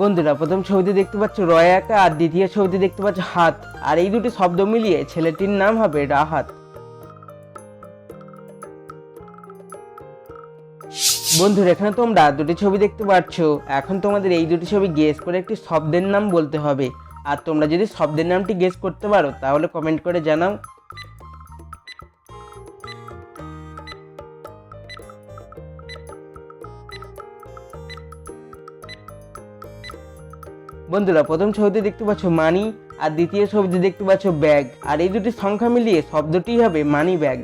বন্ধুরা, প্রথম ছবিতে দেখতে পাচ্ছ রয় একা আর দ্বিতীয় ছবিতে দেখতে পাচ্ছ হাত। আর এই দুটি শব্দ মিলিয়ে ছেলেটির নাম হবে রাহাত। বন্ধুরা, এখানে তোমরা দুটি ছবি দেখতে পাচ্ছ। এখন তোমাদের এই দুটি ছবি গেস করে একটি শব্দের নাম বলতে হবে। আর তোমরা যদি শব্দের নামটি গেস করতে পারো, তাহলে কমেন্ট করে জানাও। বন্ধুরা, প্রথম ছবিতে দেখতে পাচ্ছ মানি, আর দ্বিতীয় ছবিতে দেখতে পাচ্ছ ব্যাগ। আর এই দুটি সংখ্যা মিলিয়ে শব্দটি হবে মানি ব্যাগ।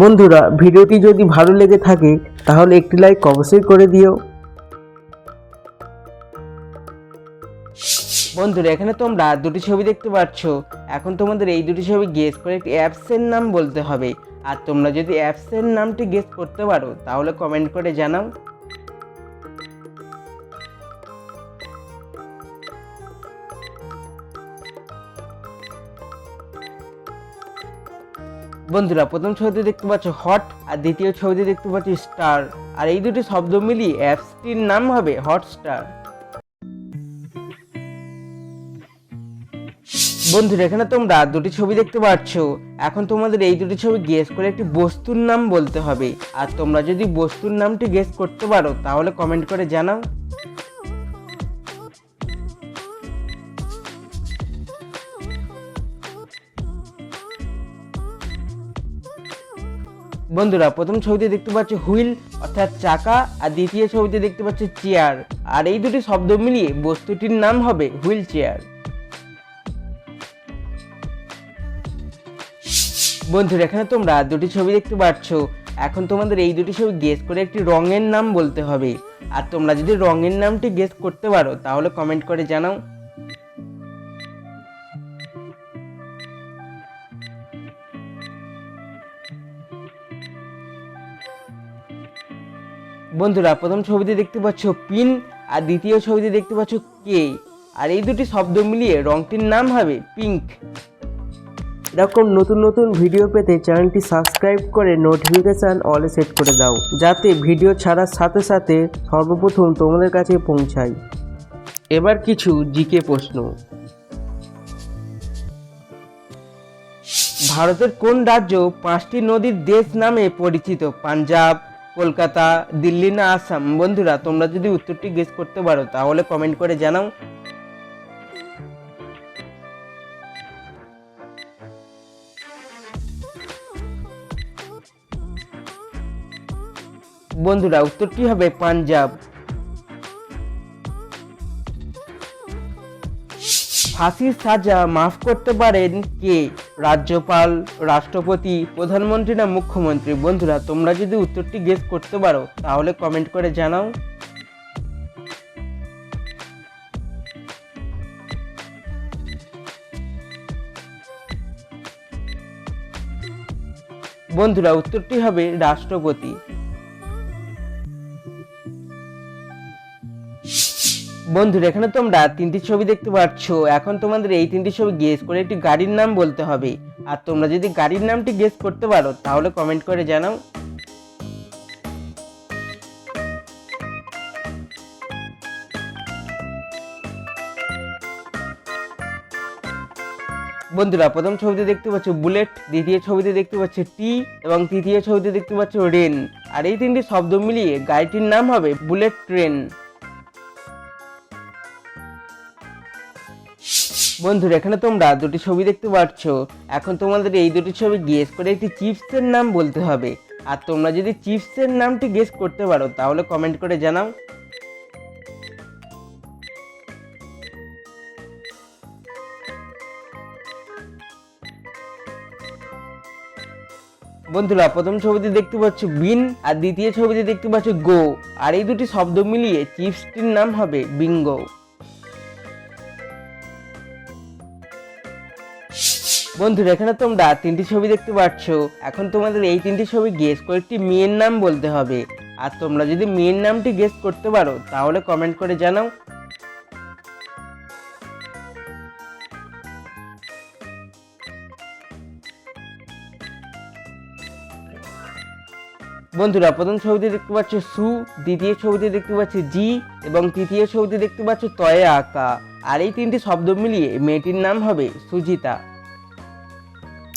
বন্ধুরা, ভিডিওটি যদি ভালো লেগে থাকে, তাহলে একটি লাইক অবশ্যই করে দিও। বন্ধুরা, এখানে তোমরা দুটি ছবি দেখতে পাচ্ছ। এখন তোমাদের এই দুটি ছবি গেস করে একটি অ্যাপসের নাম বলতে হবে। আর তোমরা যদি অ্যাপসের নামটি গেস করতে পারো, তাহলে কমেন্ট করে জানাও। বন্ধুরা, প্রথম ছবিতে দেখতে পাচ্ছ হট, আর দ্বিতীয় ছবিতে দেখতে পাচ্ছ স্টার। আর এই দুটি শব্দ মিলিয়ে অ্যাপসটির নাম হবে হটস্টার বন্ধুরা, এখানে তোমরা দুটি ছবি দেখতে পাচ্ছ। এখন তোমাদের এই দুটি ছবি গেস করে একটি বস্তুর নাম বলতে হবে। আর তোমরা যদি বস্তুর নামটি গেস করতে পারো, তাহলে কমেন্ট করে জানাও। বন্ধুরা, প্রথম ছবিতে দেখতে পাচ্ছ হুইল, অর্থাৎ চাকা, আর দ্বিতীয় ছবিতে দেখতে পাচ্ছ চেয়ার। আর এই দুটি শব্দ মিলিয়ে বস্তুটির নাম হবে হুইল চেয়ার। বন্ধুরা, এখানে তোমরা দুটি ছবি দেখতে পাচ্ছ। এখন তোমাদের এই দুটি ছবি গেস করে একটি রঙের নাম বলতে হবে। আর তোমরা যদি রঙের নামটি গেস করতে পারো, তাহলে কমেন্ট করে জানাও। বন্ধুরা প্রথম ছবিতে দেখতে পাচ্ছ পিন আর দ্বিতীয় ছবিতে দেখতে পাচ্ছ কে। আর এই দুটি শব্দ মিলিয়ে রংটির নাম হবে পিঙ্ক। এরকম নতুন নতুন ভিডিও পেতে চ্যানেলটি সাবস্ক্রাইব করে নোটিফিকেশান অলে সেট করে দাও যাতে ভিডিও ছাড়ার সাথে সাথে সর্বপ্রথম তোমাদের কাছে পৌঁছায়। এবার কিছু জিকে প্রশ্ন। ভারতের কোন রাজ্য পাঁচটি নদীর দেশ নামে পরিচিত? পাঞ্জাব কলকাতা, দিল্লি না আসাম? বন্ধুরা, তোমরা যদি উত্তরটি গেস করতে পারো, তাহলে কমেন্ট করে জানাও। বন্ধুরা, উত্তরটি হবে পাঞ্জাব। ফাঁসির সাজা মাফ করতে পারেন কে? রাজ্যপাল, রাষ্ট্রপতি, প্রধানমন্ত্রী না মুখ্যমন্ত্রী? বন্ধুরা, তোমরা যদি উত্তরটি গেস করতে পারো, তাহলে কমেন্ট করে জানাও। বন্ধুরা, উত্তরটি হবে রাষ্ট্রপতি। বন্ধুরা এখানে তোমরা তিনটি ছবি দেখতে পাচ্ছ। এখন তোমাদের এই তিনটি ছবি গেস করে একটি গাড়ির নাম বলতে হবে। আর তোমরা যদি গাড়ির নামটি গেস করতে পারো, তাহলে কমেন্ট করে জানাও। বন্ধুরা, প্রথম ছবিতে দেখতে পাচ্ছ বুলেট, দ্বিতীয় ছবিতে দেখতে পাচ্ছ টি, এবং তৃতীয় ছবিতে দেখতে পাচ্ছ রেন। আর এই তিনটি শব্দ মিলিয়ে গাড়িটির নাম হবে বুলেট ট্রেন। বন্ধুরা, এখানে তোমরা দুটি ছবি দেখতে পাচ্ছ এখন তোমাদের এই দুটি ছবি গেস করে একটি চিপসের নাম বলতে হবে। আর তোমরা যদি চিপসের নামটি গেস করতে পারো, তাহলে কমেন্ট করে জানাও। বন্ধুরা, প্রথম ছবিতে দেখতে পাচ্ছ বিন, আর দ্বিতীয় ছবিতে দেখতে পাচ্ছ গো। আর এই দুটি শব্দ মিলিয়ে চিপসটির নাম হবে বিঙ্গো বন্ধুরা এখানে তোমরা তিনটি ছবি দেখতে পাচ্ছ, এখন তোমাদের এই তিনটি ছবি গেস করে একটি মেয়ের নাম বলতে হবে। আর তোমরা যদি মেয়ের নামটি গেস করতে পারো, তাহলে কমেন্ট করে জানাও। বন্ধুরা, প্রথম ছবিতে দেখতে পাচ্ছ সু, দ্বিতীয় ছবিতে দেখতে পাচ্ছ জি, এবং তৃতীয় ছবিতে দেখতে পাচ্ছ তয়ে আঁকা। আর এই তিনটি শব্দ মিলিয়ে মেয়েটির নাম হবে সুজিতা।